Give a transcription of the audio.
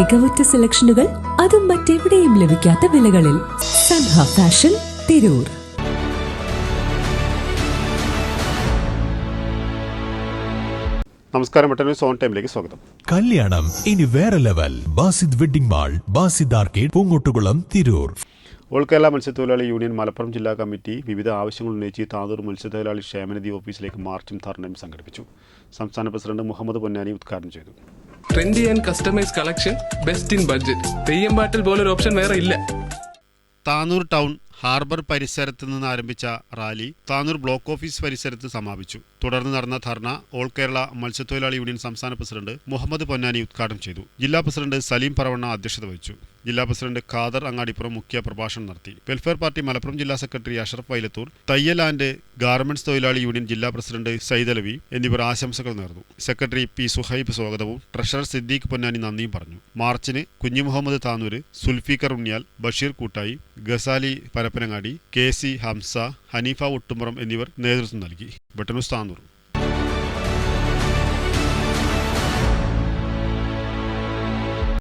മികവുറ്റ സെലക്ഷനുകൾ അതും മറ്റെവിടെയും ലഭിക്കാത്ത വിലകളിൽ സൻഹ ഫാഷൻ തിരൂർ. നമസ്കാരം സോൺ ടൈമിലേക്ക് സ്വാഗതം. കല്യാണം ഇനി വേറെ level. Basid wedding mall Basid arcade Poongottukulam Tirur. All Kerala മത്സ്യത്തൊഴിലാളി യൂണിയൻ മലപ്പുറം ജില്ലാ കമ്മിറ്റി വിവിധ ആവശ്യങ്ങൾ ഉന്നയിച്ച് താതൂർ മത്സ്യത്തൊഴിലാളി ക്ഷേമനിധി ഓഫീസിലേക്ക് മാർച്ചും ധർണയും സംഘടിപ്പിച്ചു. സംസ്ഥാന പ്രസിഡന്റ് മുഹമ്മദ് പൊന്നാനി ഉദ്ഘാടനം ചെയ്തു. Trendy and customise collection best in budget Theyyam പോലെ പോലൊരു ഓപ്ഷൻ വേറെ ഇല്ല. താനൂർ ടൗൺ ഹാർബർ പരിസരത്ത് നിന്ന് ആരംഭിച്ച റാലി താനൂർ ബ്ലോക്ക് ഓഫീസ് പരിസരത്ത് സമാപിച്ചു. തുടർന്ന് നടന്ന ധർണ ഓൾ കേരള മത്സ്യത്തൊഴിലാളി യൂണിയൻ സംസ്ഥാന പ്രസിഡന്റ് മുഹമ്മദ് പൊന്നാനി ഉദ്ഘാടനം ചെയ്തു. ജില്ലാ പ്രസിഡന്റ് സലീം പറവണ്ണ അധ്യക്ഷത വഹിച്ചു. ജില്ലാ പ്രസിഡന്റ് ഖാദർ അങ്ങാടിപ്പുറം മുഖ്യ പ്രഭാഷണം നടത്തി. വെൽഫെയർ പാർട്ടി മലപ്പുറം ജില്ലാ സെക്രട്ടറി അഷറഫ് വൈലത്തൂർ തയ്യൽ ആൻഡ് ഗാർമെന്റ്സ് തൊഴിലാളി യൂണിയൻ ജില്ലാ പ്രസിഡന്റ് സൈദലവി എന്നിവർ ആശംസകൾ നേർന്നു. സെക്രട്ടറി പി സുഹൈബ് സ്വാഗതവും ട്രഷറർ സിദ്ദീഖ് പൊന്നാനി നന്ദിയും പറഞ്ഞു. മാർച്ചിന് കുഞ്ഞു മുഹമ്മദ് താനൂര് സുൽഫീഖർ ഉണ്ണിയാൽ ബഷീർ കൂട്ടായി ഗസാലി പരപ്പനങ്ങാടി കെ സി ഹംസ ഹനീഫ ഒട്ടുമുറം എന്നിവർ നേതൃത്വം നൽകി. ബട്ടനുസ്ഥാന്തം